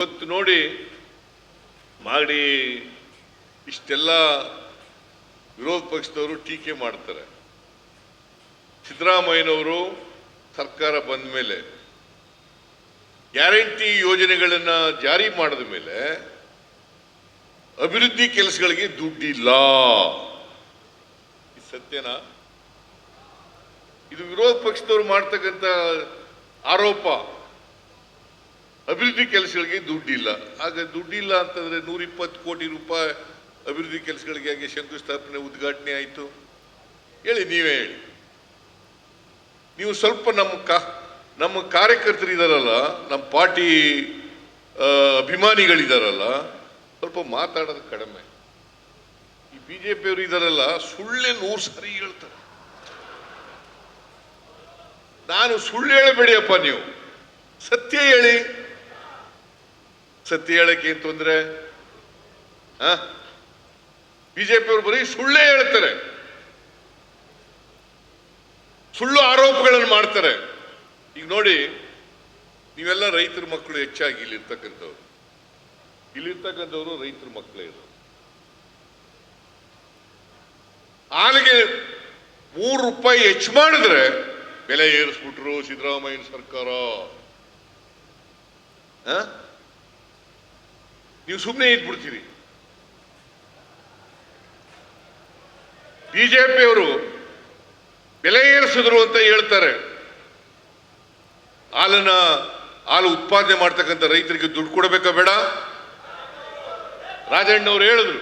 ಇವತ್ತು ನೋಡಿ ಮಾಡಿ ಇಷ್ಟೆಲ್ಲ ವಿರೋಧ ಪಕ್ಷದವರು ಟೀಕೆ ಮಾಡ್ತಾರೆ. ಸಿದ್ದರಾಮಯ್ಯನವರು ಸರ್ಕಾರ ಬಂದ ಮೇಲೆ ಗ್ಯಾರಂಟಿ ಯೋಜನೆಗಳನ್ನು ಜಾರಿ ಮಾಡಿದ ಮೇಲೆ ಅಭಿವೃದ್ಧಿ ಕೆಲಸಗಳಿಗೆ ದುಡ್ಡಿಲ್ಲ. ಸತ್ಯನಾ? ಇದು ವಿರೋಧ ಪಕ್ಷದವರು ಮಾಡ್ತಕ್ಕಂಥ ಆರೋಪ. ಅಭಿವೃದ್ಧಿ ಕೆಲಸಗಳಿಗೆ ದುಡ್ಡಿಲ್ಲ. ಆಗ ದುಡ್ಡಿಲ್ಲ ಅಂತಂದ್ರೆ ನೂರ ಇಪ್ಪತ್ತು ಕೋಟಿ ರೂಪಾಯಿ ಅಭಿವೃದ್ಧಿ ಕೆಲಸಗಳಿಗೆ ಶಂಕುಸ್ಥಾಪನೆ ಉದ್ಘಾಟನೆ ಆಯಿತು. ಹೇಳಿ, ನೀವೇ ಹೇಳಿ. ನೀವು ಸ್ವಲ್ಪ ನಮ್ಮ ಕಾ, ನಮ್ಮ ಕಾರ್ಯಕರ್ತರು ಇದಾರಲ್ಲ ನಮ್ಮ ಪಾರ್ಟಿ ಅಭಿಮಾನಿಗಳಿದಾರಲ್ಲ, ಸ್ವಲ್ಪ ಮಾತಾಡೋದು ಕಡಿಮೆ. ಈ ಬಿ ಜೆ ಪಿಯವರು ಇದಾರಲ್ಲ, ಸುಳ್ಳೆ ನೂರು ಸರಿ ಹೇಳ್ತಾರೆ. ನಾನು ಸುಳ್ಳು ಹೇಳಬೇಡಿಯಪ್ಪ ನೀವು. ಸತ್ಯ ಹೇಳಿ. ಸತ್ಯ ಹೇಳಕ್ಕೆ ಏನ್ ಬಿಜೆಪಿ ಬಿಜೆಪಿಯವರು ಬರೀ ಸುಳ್ಳೇ ಹೇಳ್ತಾರೆ. ಸುಳ್ಳು ಆರೋಪಗಳನ್ನು ಮಾಡ್ತಾರೆ. ಈಗ ನೋಡಿ, ನೀವೆಲ್ಲ ರೈತರ ಮಕ್ಕಳು ಹೆಚ್ಚಾಗಿ ಇಲ್ಲಿರ್ತಕ್ಕಂಥವ್ರು. ಇಲ್ಲಿರ್ತಕ್ಕಂಥವ್ರು ರೈತರ ಮಕ್ಕಳೇ ಇರೋರು. ಆನೆಗೆ ಮೂರು ರೂಪಾಯಿ ಹೆಚ್ಚು ಮಾಡಿದ್ರೆ ಬೆಲೆ ಏರಿಸ್ಬಿಟ್ರು ಸಿದ್ದರಾಮಯ್ಯ ಸರ್ಕಾರ? ನೀವು ಸುಮ್ಮನೆ ಇದ್ಬಿಡ್ತೀರಿ. ಬಿಜೆಪಿಯವರು ಬೆಲೆ ಏರಿಸಿದ್ರು ಅಂತ ಹೇಳ್ತಾರೆ. ಹಾಲನ್ನ, ಹಾಲು ಉತ್ಪಾದನೆ ಮಾಡ್ತಕ್ಕಂಥ ರೈತರಿಗೆ ದುಡ್ಡು ಕೊಡಬೇಕಾ ಬೇಡ? ರಾಜಣ್ಣವ್ರು ಹೇಳಿದ್ರು.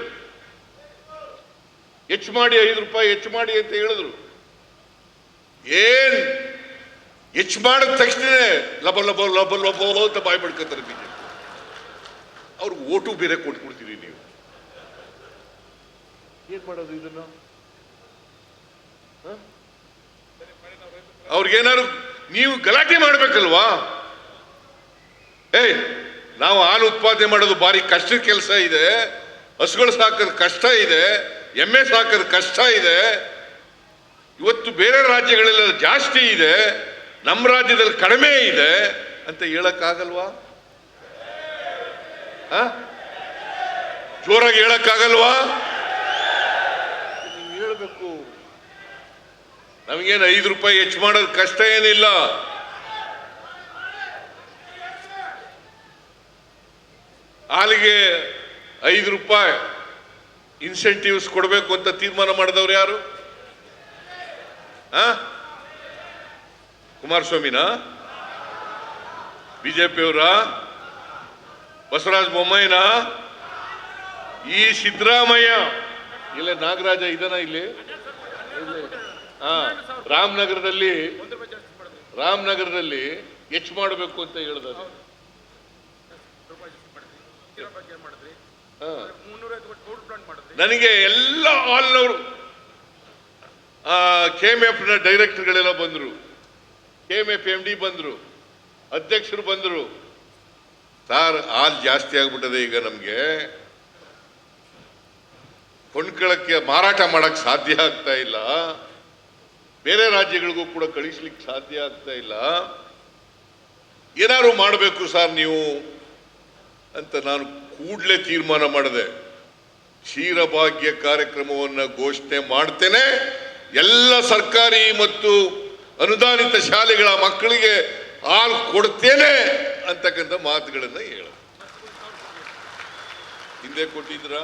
ಹೆಚ್ಚು ಮಾಡಿ ಐದು ರೂಪಾಯಿ, ಹೆಚ್ಚು ಮಾಡಿ ಅಂತ ಹೇಳಿದ್ರು. ಏನ್? ಹೆಚ್ಚು ಮಾಡಿದ ತಕ್ಷಣ ಲಬ ಲಬ ಲಬ ಲಬ ಅಂತ ಬಾಯ್ ಬಿಡ್ಕೊತಾರೆ ಬಿಜೆಪಿ. ಅವ್ರಿಗೆ ಓಟು ಬೇರೆ ಕೊಟ್ಬಿಡ್ತೀರಿ ನೀವು. ಏನ್ ಮಾಡೋದು ಇದನ್ನ? ಅವ್ರಿಗೇನಾದ್ರು ನೀವು ಗಲಾಟೆ ಮಾಡ್ಬೇಕಲ್ವಾ? ಏಯ್ ನಾವು ಹಾಲು ಉತ್ಪಾದನೆ ಮಾಡೋದು ಭಾರಿ ಕಷ್ಟದ ಕೆಲಸ ಇದೆ. ಹಸುಗಳು ಸಾಕೋದು ಕಷ್ಟ ಇದೆ. ಎಮ್ಮೆ ಸಾಕೋದು ಕಷ್ಟ ಇದೆ. ಇವತ್ತು ಬೇರೆ ರಾಜ್ಯಗಳೆಲ್ಲ ಜಾಸ್ತಿ ಇದೆ. ನಮ್ಮ ರಾಜ್ಯದಲ್ಲಿ ಕಡಿಮೆ ಇದೆ ಅಂತ ಹೇಳಕ್ಕಾಗಲ್ವಾ? ಜೋರಾಗಿ ಹೇಳಕ್ಕಾಗಲ್ವಾ? ನೀವು ಹೇಳಬೇಕು. ನಮಗೇನು ಐದು ರೂಪಾಯಿ ಹೆಚ್ಚು ಮಾಡೋದು ಕಷ್ಟ ಏನಿಲ್ಲ. ಹಾಲಿಗೆ ಐದು ರೂಪಾಯಿ ಇನ್ಸೆಂಟಿವ್ಸ್ ಕೊಡಬೇಕು ಅಂತ ತೀರ್ಮಾನ ಮಾಡಿದವ್ರು ಯಾರು? ಆ? ಕುಮಾರಸ್ವಾಮಿನ? ಬಿಜೆಪಿಯವರ? ಬಸವರಾಜ ಬೊಮ್ಮಾಯಿನ ಈ ಸಿದ್ದರಾಮಯ್ಯ. ಇಲ್ಲ ನಾಗರಾಜ ಇದನ ಇಲ್ಲಿ. ಹಾ, ರಾಮನಗರದಲ್ಲಿ ರಾಮನಗರದಲ್ಲಿ ಎಚ್ ಮಾಡಬೇಕು ಅಂತ ಹೇಳಿದ ನನಗೆ ಎಲ್ಲ ಹಾಲ್ನವರು ಕೆ ಎಫ್ನ ಡೈರೆಕ್ಟರ್ಗಳೆಲ್ಲ ಬಂದರು. K M F M D ಬಂದರು. ಅಧ್ಯಕ್ಷರು ಬಂದರು. ಸಾರ್ ಹಾಲು ಜಾಸ್ತಿ ಆಗ್ಬಿಟ್ಟದೆ ಈಗ ನಮಗೆ. ಕೊಂಡ್ಕೊಳ್ಳಕ್ಕೆ ಮಾರಾಟ ಮಾಡೋಕ್ಕೆ ಸಾಧ್ಯ ಆಗ್ತಾ ಇಲ್ಲ. ಬೇರೆ ರಾಜ್ಯಗಳಿಗೂ ಕೂಡ ಕಳಿಸ್ಲಿಕ್ಕೆ ಸಾಧ್ಯ ಆಗ್ತಾ ಇಲ್ಲ. ಏನಾದ್ರು ಮಾಡಬೇಕು ಸರ್ ನೀವು ಅಂತ ನಾನು ಕೂಡಲೇ ತೀರ್ಮಾನ ಮಾಡಿದೆ. ಕ್ಷೀರಭಾಗ್ಯ ಕಾರ್ಯಕ್ರಮವನ್ನು ಘೋಷಣೆ ಮಾಡ್ತೇನೆ. ಎಲ್ಲ ಸರ್ಕಾರಿ ಮತ್ತು ಅನುದಾನಿತ ಶಾಲೆಗಳ ಮಕ್ಕಳಿಗೆ ಹಾಲು ಕೊಡ್ತೇನೆ ಅಂತಕ್ಕಂಥ ಮಾತುಗಳನ್ನು ಹೇಳ. ಹಿಂದೆ ಕೊಟ್ಟಿದ್ರಾ?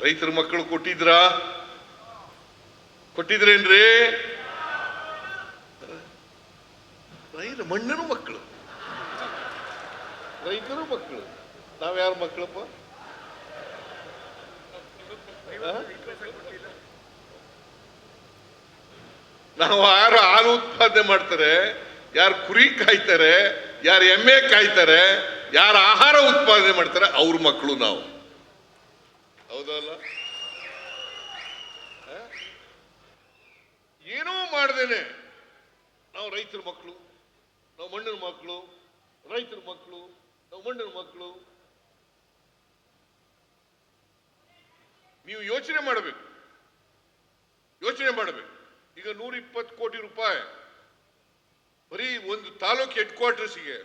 ರೈತರ ಮಕ್ಕಳು ಕೊಟ್ಟಿದ್ರಾ? ಕೊಟ್ಟಿದ್ರೇನ್ರಿ? ರೈತರ ಮಣ್ಣಿನ ಮಕ್ಕಳು. ರೈತರು ಮಕ್ಕಳು. ನಾವ್ಯಾರ ಮಕ್ಕಳಪ್ಪ? ನಾವು ಯಾರು ಹಾಲು ಉತ್ಪಾದನೆ ಮಾಡ್ತಾರೆ, ಯಾರು ಕುರಿ ಕಾಯ್ತಾರೆ, ಯಾರು ಎಮ್ಮೆ ಕಾಯ್ತಾರೆ, ಯಾರು ಆಹಾರ ಉತ್ಪಾದನೆ ಮಾಡ್ತಾರೆ, ಅವ್ರ ಮಕ್ಕಳು ನಾವು. ಹೌದಲ್ಲ? ಏನೂ ಮಾಡ್ದೇನೆ. ನಾವು ರೈತರ ಮಕ್ಕಳು, ನಾವು ಮಣ್ಣಿನ ಮಕ್ಕಳು, ರೈತರ ಮಕ್ಕಳು, ನಾವು ಮಣ್ಣಿನ ಮಕ್ಕಳು. ನೀವು ಯೋಚನೆ ಮಾಡಬೇಕು. ಯೋಚನೆ ಮಾಡಬೇಕು. ಈಗ ನೂರ ಇಪ್ಪತ್ತು ಕೋಟಿ ರೂಪಾಯಿ ಬರೀ ಒಂದು ತಾಲೂಕು ಹೆಡ್ ಕ್ವಾರ್ಟರ್ಸಿಗೆ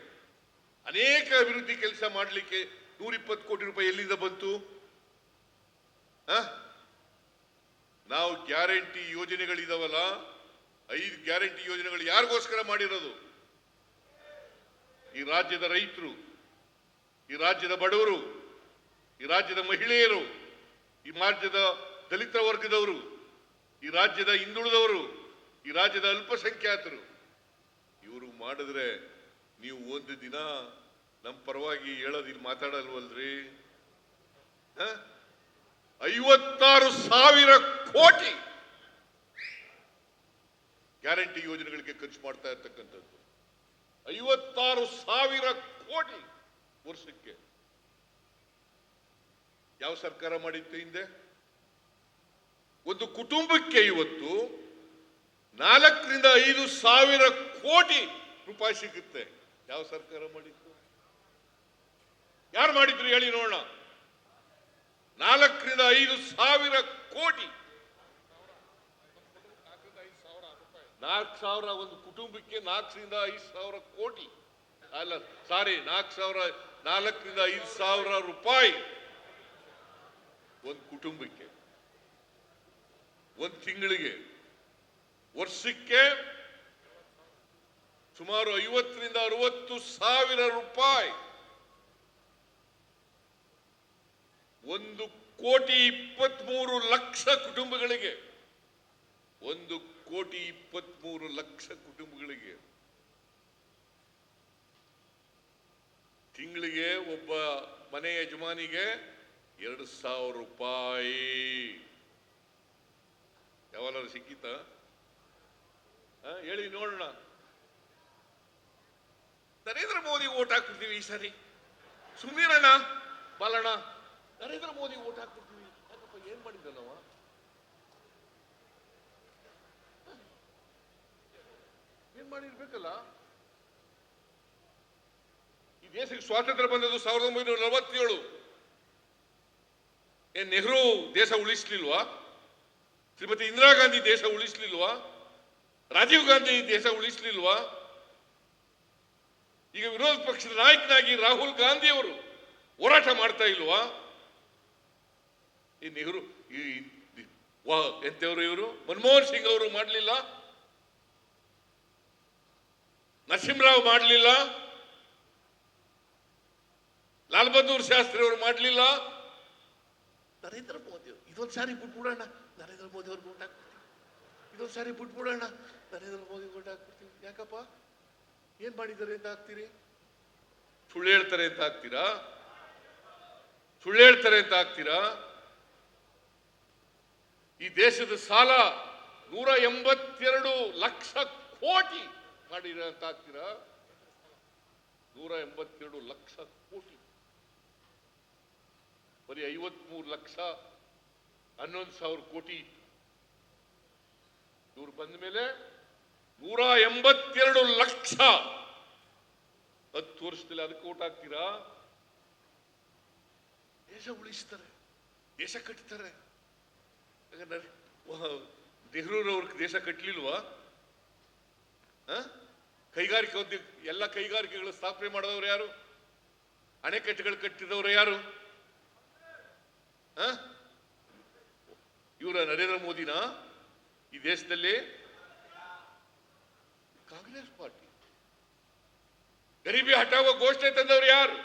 ಅನೇಕ ಅಭಿವೃದ್ಧಿ ಕೆಲಸ ಮಾಡಲಿಕ್ಕೆ ನೂರಿಪ್ಪತ್ತು ಕೋಟಿ ರೂಪಾಯಿ ಎಲ್ಲಿಂದ ಬಂತು? ನಾವು ಗ್ಯಾರಂಟಿ ಯೋಜನೆಗಳಿದಾವಲ್ಲ, ಐದು ಗ್ಯಾರಂಟಿ ಯೋಜನೆಗಳು ಯಾರಿಗೋಸ್ಕರ ಮಾಡಿರೋದು? ಈ ರಾಜ್ಯದ ರೈತರು, ಈ ರಾಜ್ಯದ ಬಡವರು, ಈ ರಾಜ್ಯದ ಮಹಿಳೆಯರು, ಈ ರಾಜ್ಯದ ದಲಿತ ವರ್ಗದವರು. ಈ ರಾಜ್ಯದ ಹಿಂದುಳಿದವರು, ಈ ರಾಜ್ಯದ ಅಲ್ಪಸಂಖ್ಯಾತರು, ಇವರು ಮಾಡಿದ್ರೆ ನೀವು ಒಂದು ದಿನ ನಮ್ಮ ಪರವಾಗಿ ಹೇಳೋದು ಇಲ್ಲಿ ಮಾತಾಡಲ್ವಲ್ರಿ? ಐವತ್ತಾರು ಸಾವಿರ ಕೋಟಿ ಗ್ಯಾರಂಟಿ ಯೋಜನೆಗಳಿಗೆ ಖರ್ಚು ಮಾಡ್ತಾ ಇರ್ತಕ್ಕಂಥದ್ದು. ಐವತ್ತಾರು ಸಾವಿರ ಕೋಟಿ ವರ್ಷಕ್ಕೆ. ಯಾವ ಸರ್ಕಾರ ಮಾಡಿತ್ತು ಹಿಂದೆ? ಒಂದು ಕುಟುಂಬಕ್ಕೆ ಇವತ್ತು ನಾಲ್ಕರಿಂದ ಐದು ಸಾವಿರ ಕೋಟಿ ರೂಪಾಯಿ ಸಿಗುತ್ತೆ. ಯಾವ ಸರ್ಕಾರ ಮಾಡಿತ್ತು ಯಾರು ಮಾಡಿದ್ರು ಹೇಳಿ ನೋಡೋಣ. ನಾಲ್ಕರಿಂದ ಐದು ಸಾವಿರ ಕೋಟಿ. ನಾಲ್ಕು ಸಾವಿರ ಒಂದು ಕುಟುಂಬಕ್ಕೆ ನಾಲ್ಕರಿಂದ ಐದು ಸಾವಿರ ಕೋಟಿ. ಅಲ್ಲ ಸಾರಿ ನಾಲ್ಕು ಸಾವಿರ, ನಾಲ್ಕರಿಂದ ಐದು ಸಾವಿರ ರೂಪಾಯಿ ಒಂದು ಕುಟುಂಬಕ್ಕೆ. ಒಂದು ತಿಂಗಳಿಗೆ, ವರ್ಷಕ್ಕೆ ಸುಮಾರು ಐವತ್ತರಿಂದ ಅರವತ್ತು ಸಾವಿರ ರೂಪಾಯಿ. ಒಂದು ಕೋಟಿ ಇಪ್ಪತ್ಮೂರು ಲಕ್ಷ ಕುಟುಂಬಗಳಿಗೆ, ಒಂದು ಕೋಟಿ ಇಪ್ಪತ್ಮೂರು ಲಕ್ಷ ಕುಟುಂಬಗಳಿಗೆ ತಿಂಗಳಿಗೆ ಒಬ್ಬ ಮನೆ ಯಜಮಾನಿಗೆ ಎರಡು ಸಾವಿರ ರೂಪಾಯಿ. ಯಾವನಾರು ಹಾ, ಹೇಳಿ, ನೋಡೋಣ. ನರೇಂದ್ರ ಮೋದಿ ಓಟ್ ಹಾಕ್ಬಿಡ್ತೀವಿ ಈ ಸರಿ. ಸುಮ್ಮನಿರಣ್ಣ ಬಾಲಣ್ಣ. ನರೇಂದ್ರ ಮೋದಿ ಓಟ್ ಹಾಕ್ಬಿಡ್ತೀವಿ. ಯಾಕಪ್ಪ, ಏನ್ ಮಾಡಿದ್ದ ನಾವ? ಏನ್ ಮಾಡಿರ್ಬೇಕಲ್ಲ? ಈ ದೇಶಕ್ಕೆ ಸ್ವಾತಂತ್ರ್ಯ ಬಂದದ್ದು ಸಾವಿರದ ಒಂಬೈನೂರ ನಲವತ್ತೇಳು. ಏನ್ ನೆಹರು ದೇಶ ಉಳಿಸ್ಲಿಲ್ವಾ? ಶ್ರೀಮತಿ ಇಂದಿರಾ ಗಾಂಧಿ ದೇಶ ಉಳಿಸ್ಲಿಲ್ವಾ? ರಾಜೀವ್ ಗಾಂಧಿ ದೇಶ ಉಳಿಸ್ಲಿಲ್ವಾ? ಈಗ ವಿರೋಧ ಪಕ್ಷದ ನಾಯಕನಾಗಿ ರಾಹುಲ್ ಗಾಂಧಿ ಅವರು ಹೋರಾಟ ಮಾಡ್ತಾ ಇಲ್ವಾ? ಈ ನೆಹರು, ಈ ಎಂತವರು ಇವರು? ಮನಮೋಹನ್ ಸಿಂಗ್ ಅವರು ಮಾಡಲಿಲ್ಲ? ನರಸಿಂಹರಾವ್ ಮಾಡಲಿಲ್ಲ? ಲಾಲ್ ಬಹದ್ದೂರ್ ಶಾಸ್ತ್ರಿ ಅವರು ಮಾಡಲಿಲ್ಲ? ನರೇಂದ್ರ ಮೋದಿ ಇದೊಂದು ಸಾರಿ ಬಿಟ್ಬಿಡೋಣ. ನರೇಂದ್ರ ಮೋದಿ ಇದೊಂದು ಸಾರಿ, ಬಿಟ್ಬಿಡೋಣ. ನರೇಂದ್ರ ಮೋದಿ ಓಟ್ ಹಾಕ್ಬಿಡ್ತೀನಿ. ಯಾಕಪ್ಪ? ಏನ್ ಮಾಡಿದ್ದಾರೆ ಅಂತ ಹಾಕ್ತೀರಿ? ಸುಳ್ಳು ಹೇಳ್ತಾರೆ ಅಂತ ಹಾಕ್ತೀರಾ? ಸುಳ್ಳು ಹೇಳ್ತಾರೆ ಅಂತ ಹಾಕ್ತೀರಾ? ಈ ದೇಶದ ಸಾಲ ನೂರ ಎಂಬತ್ತೆರಡು ಲಕ್ಷ ಕೋಟಿ ಮಾಡಿರ ಅಂತ ಹಾಕ್ತೀರಾ? ನೂರ ಎಂಬತ್ತೆರಡು ಲಕ್ಷ ಕೋಟಿ. ಬರೀ ಐವತ್ಮೂರು ಲಕ್ಷ, ಹನ್ನೊಂದು ಸಾವಿರ ಕೋಟಿ ಇವ್ರು ಬಂದ ಮೇಲೆ ನೂರ ಎಂಬತ್ತೆರಡು ಲಕ್ಷ. ಹತ್ತು ವರ್ಷದಲ್ಲಿ ಅದಕ್ಕೆ ಓಟ್ ಹಾಕ್ತೀರಾ? ದೇಶ ಉಳಿಸ್ತಾರೆ, ದೇಶ ಕಟ್ತಾರೆ. ನೆಹರೂರವ್ರ ದೇಶ ಕಟ್ಟಲಿಲ್ವಾ ಕೈಗಾರಿಕೆ ಉದ್ಯೋಗ, ಎಲ್ಲ ಕೈಗಾರಿಕೆಗಳು ಸ್ಥಾಪನೆ ಮಾಡಿದವರು ಯಾರು? ಅಣೆಕಟ್ಟೆಗಳು ಕಟ್ಟಿದವರು ಯಾರು? ಇವರ ನರೇಂದ್ರ ಮೋದಿನ? ಈ ದೇಶದಲ್ಲಿ ಕಾಂಗ್ರೆಸ್ ಪಾರ್ಟಿ. ಗರೀಬಿ ಹಟಾವೋ ಘೋಷಣೆ ತಂದವರು ಯಾರು?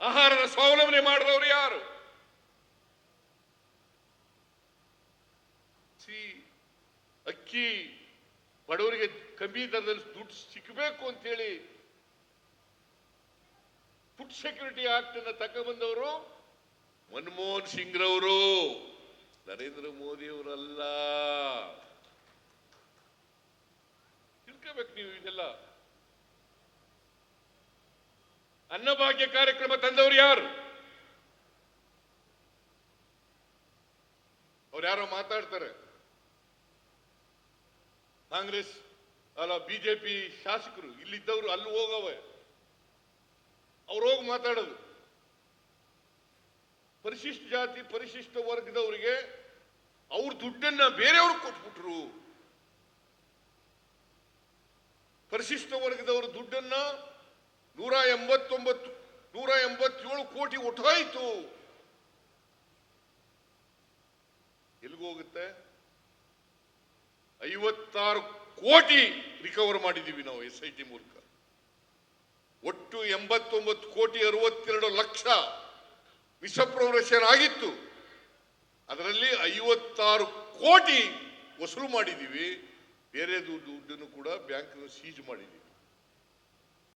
ಆಹಾರದ ಸ್ವಾವಲಂಬನೆ ಮಾಡಿದವರು ಯಾರು? ಸಿ, ಅಕ್ಕಿ ಬಡವರಿಗೆ ಕಮ್ಮಿ ದರದಲ್ಲಿ ದುಡ್ಡು ಸಿಕ್ಕಬೇಕು ಅಂತೇಳಿ ಫುಡ್ ಸೆಕ್ಯೂರಿಟಿ ಆಕ್ಟ್ ಅನ್ನ ತಗೊಂಡ್ಬಂದವರು ಮನಮೋಹನ್ ಸಿಂಗ್ ರವರು ನರೇಂದ್ರ ಮೋದಿ ಅವರಲ್ಲ. ತಿಳ್ಕೋಬೇಕು ನೀವು ಇದೆಲ್ಲ. ಅನ್ನಭಾಗ್ಯ ಕಾರ್ಯಕ್ರಮ ತಂದವರು ಯಾರು? ಅವ್ರು ಯಾರೋ ಮಾತಾಡ್ತಾರೆ. ಕಾಂಗ್ರೆಸ್, ಅಲ್ಲ ಬಿಜೆಪಿ ಶಾಸಕರು ಇಲ್ಲಿದ್ದವರು ಅಲ್ಲಿ ಹೋಗವೆ ಅವ್ರು ಹೋಗಿ ಮಾತಾಡೋದು. ಪರಿಶಿಷ್ಟ ಜಾತಿ, ಪರಿಶಿಷ್ಟ ವರ್ಗದವರಿಗೆ ಅವ್ರ ದುಡ್ಡನ್ನ ಬೇರೆಯವ್ರಿಗೆ ಕೊಟ್ಬಿಟ್ರು. ಪರಿಶಿಷ್ಟ ವರ್ಗದವರ ದುಡ್ಡನ್ನ ನೂರ ಎಂಬತ್ತೊಂಬತ್ತು, ನೂರ ಎಂಬತ್ತೇಳು ಕೋಟಿ ಒಟ್ಟಾಯಿತು. ಎಲ್ಗೋಗುತ್ತೆ ಐವತ್ತಾರು ಕೋಟಿ ರಿಕವರ್ ಮಾಡಿದ್ದೀವಿ ನಾವು ಎಸ್ ಐ ಟಿ ಮೂಲಕ. ಒಟ್ಟು ಎಂಬತ್ತೊಂಬತ್ತು ಕೋಟಿ ಅರವತ್ತೆರಡು ಲಕ್ಷ. ಮಿಸಪ್ರೊಮೋಷನ್ ಆಗಿತ್ತು. ಅದರಲ್ಲಿ ಐವತ್ತಾರು ಕೋಟಿ ವಸೂಲು ಮಾಡಿದ್ದೀವಿ. ಬೇರೆ ದುಡ್ಡನ್ನು ಕೂಡ ಬ್ಯಾಂಕ್ ಸೀಜ್ ಮಾಡಿದ್ದೀವಿ.